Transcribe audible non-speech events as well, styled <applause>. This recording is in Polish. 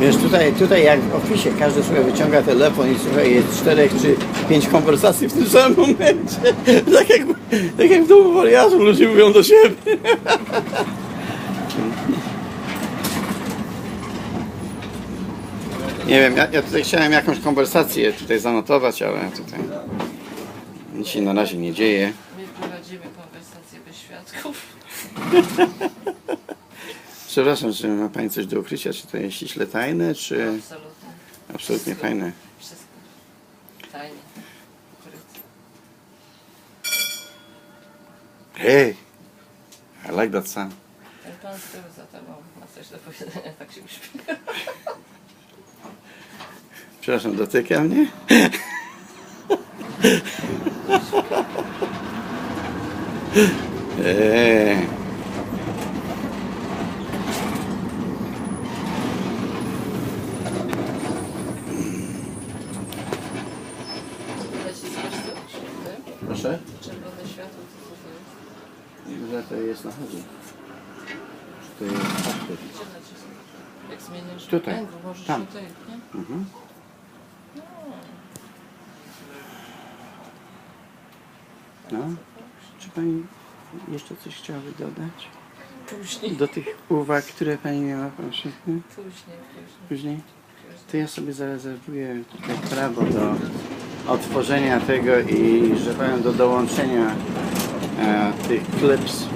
Wiesz, tutaj, tutaj jak w oficie każdy sobie wyciąga telefon i słuchaj, jest czterech czy pięć konwersacji w tym samym momencie. <laughs> Tak jak, tak jak w domu wariatów ludzie mówią do siebie. <laughs> Nie wiem, ja, ja tutaj chciałem jakąś konwersację tutaj zanotować, ale tutaj nic się na razie nie dzieje. My prowadzimy konwersację bez świadków. <laughs> Przepraszam, czy ma Pani coś do ukrycia? Czy to jest ściśle tajne, czy Absolutnie. absolutnie fajne? Wszystko. Tajnie. Ukryte. Hey, I like that sound. Ten pan z tyłu za tobą ma coś do powiedzenia, tak się uśmiecha. Przepraszam, dotyka mnie? <laughs> Eee. Widać jest coś, co? Czy Proszę? Czerwone światło, to co to jest? Że to jest na chodzi. To jest naciskać? Jak zmieniasz Tutaj. węglu, możesz Tam. tutaj, nie? Mhm. No. Czy Pani jeszcze coś chciałaby dodać? Później. Do tych uwag, które Pani miała, proszę. Później, później. Później? To ja sobie zarezerwuję tutaj prawo do otworzenia tego i, że powiem, do dołączenia e, tych clips